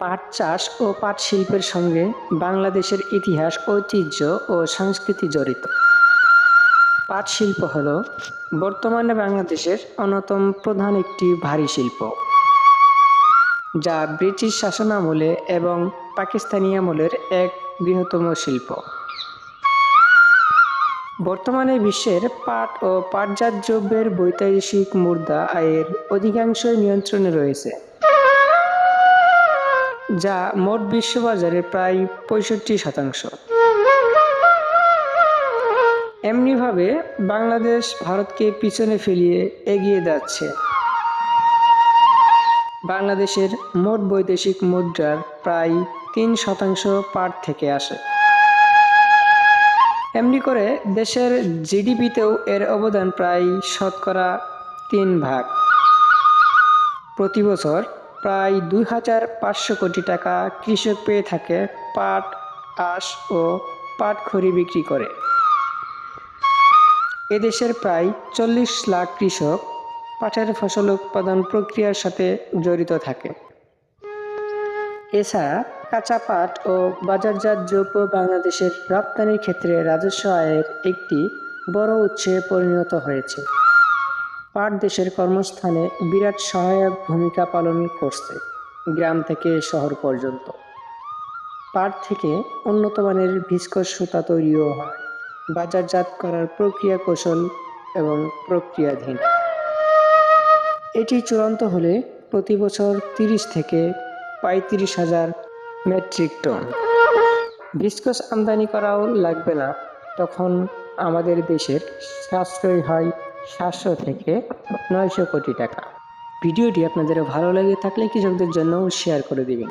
পাট চাষ ও পাট শিল্পের সঙ্গে বাংলাদেশের ইতিহাস, ঐতিহ্য ও সংস্কৃতি জড়িত। পাট শিল্প হল বর্তমানে বাংলাদেশের অন্যতম প্রধান একটি ভারী শিল্প, যা ব্রিটিশ শাসনামলে এবং পাকিস্তানি আমলের এক বৃহত্তম শিল্প। বর্তমানে বিশ্বের পাট ও পাটজাত দ্রব্যের বৈদেশিক মুদ্রা আয়ের অধিকাংশই নিয়ন্ত্রণে রয়েছে। যা মোট বিশ্ববাজারে প্রায় পঁয়ষট্টি শতাংশ। এমনিভাবে বাংলাদেশ ভারতকে পিছনে ফেলিয়ে এগিয়ে যাচ্ছে। বাংলাদেশের মোট বৈদেশিক মুদ্রার প্রায় তিন শতাংশ পাট থেকে আসে। এমনি করে দেশের জিডিপিতেও এর অবদান প্রায় শতকরা তিন ভাগ। প্রতি বছর প্রায় দুই হাজার পাঁচশো কোটি টাকা কৃষক পেয়ে থাকে পাট, আঁশ ও পাট খড়ি বিক্রি করে। এদেশের প্রায় চল্লিশ লাখ কৃষক পাটের ফসল উৎপাদন প্রক্রিয়ার সাথে জড়িত থাকে। এছাড়া কাঁচা পাট ও বাজারজাত দ্রব্য বাংলাদেশের রপ্তানির ক্ষেত্রে রাজস্ব আয়ের একটি বড় উৎসে পরিণত হয়েছে। পাট দেশের কর্মস্থানে বিরাট সহায়ক ভূমিকা পালন করছে গ্রাম থেকে শহর পর্যন্ত। পাট থেকে উন্নত মানের ভিস্কস সুতা তৈরিও হয়, বাজারজাত করার প্রক্রিয়া কৌশল এবং প্রক্রিয়াধীন। এটি চূড়ান্ত হলে প্রতি বছর তিরিশ থেকে পঁয়ত্রিশ হাজার মেট্রিক টন। ভিস্কস আমদানি করাও লাগবে না, তখন আমাদের দেশের সাশ্রয় হয় সাতশো থেকে নয়শো কোটি টাকা। ভিডিওটি আপনাদের ভালো লেগে থাকলে কৃষকদের জন্য শেয়ার করে দিবেন।